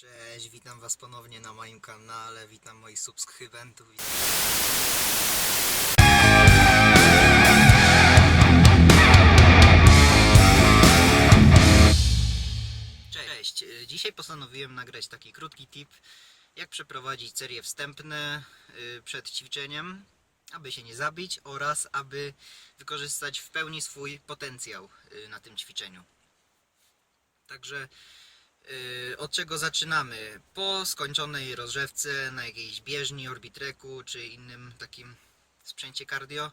Cześć, witam Was ponownie na moim kanale, witam moich subskrybentów. Cześć, y, dzisiaj postanowiłem nagrać taki krótki tip, jak przeprowadzić serie wstępne y, przed ćwiczeniem, aby się nie zabić oraz aby wykorzystać w pełni swój potencjał y, na tym ćwiczeniu. Także od czego zaczynamy? Po skończonej rozrzewce na jakiejś bieżni, orbitreku czy innym takim sprzęcie cardio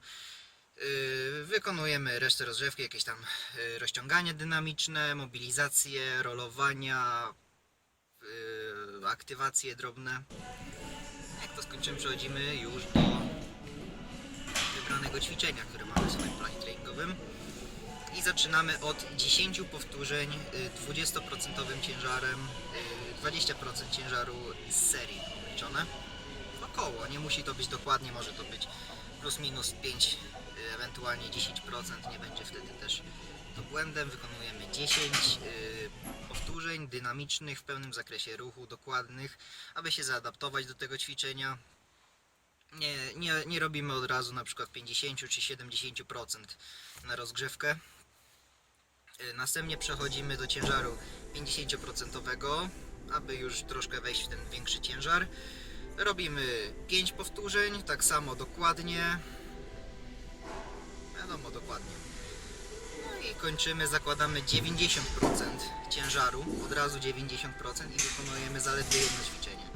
y, wykonujemy resztę rozrzewki, jakieś tam y, rozciąganie dynamiczne, mobilizacje, rolowania, y, aktywacje drobne. Jak to skończymy, przechodzimy już do wybranego ćwiczenia, które mamy w planie treningowym. I zaczynamy od 10 powtórzeń y, 20% ciężarem, y, 20% ciężaru z serii liczone. Około, nie musi to być dokładnie, może to być plus minus 5, y, ewentualnie 10%, nie będzie wtedy też to błędem. Wykonujemy 10 y, powtórzeń dynamicznych w pełnym zakresie ruchu, dokładnych, aby się zaadaptować do tego ćwiczenia. Nie, nie, nie robimy od razu na przykład 50 czy 70% na rozgrzewkę. Y, Następnie przechodzimy do ciężaru 50%, aby już troszkę wejść w ten większy ciężar. Robimy 5 powtórzeń, tak samo dokładnie. Wiadomo, dokładnie. No i kończymy, zakładamy 90% ciężaru, od razu 90% i wykonujemy zaledwie jedno ćwiczenie.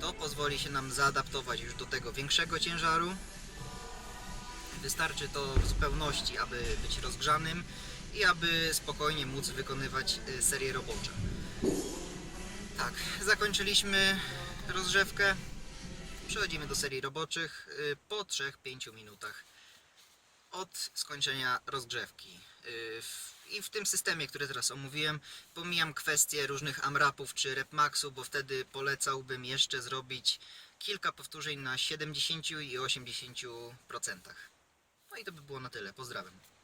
To pozwoli się nam zaadaptować już do tego większego ciężaru. Wystarczy to w zupełności, aby być rozgrzanym i aby spokojnie móc wykonywać y, serie robocze. Tak, zakończyliśmy rozgrzewkę. Przechodzimy do serii roboczych y, po 3-5 minutach od skończenia rozgrzewki. Y, I w tym systemie, który teraz omówiłem, pomijam kwestie różnych amrapów czy repmaxu, bo wtedy polecałbym jeszcze zrobić kilka powtórzeń na 70 i 80%. No i to by było na tyle. Pozdrawiam.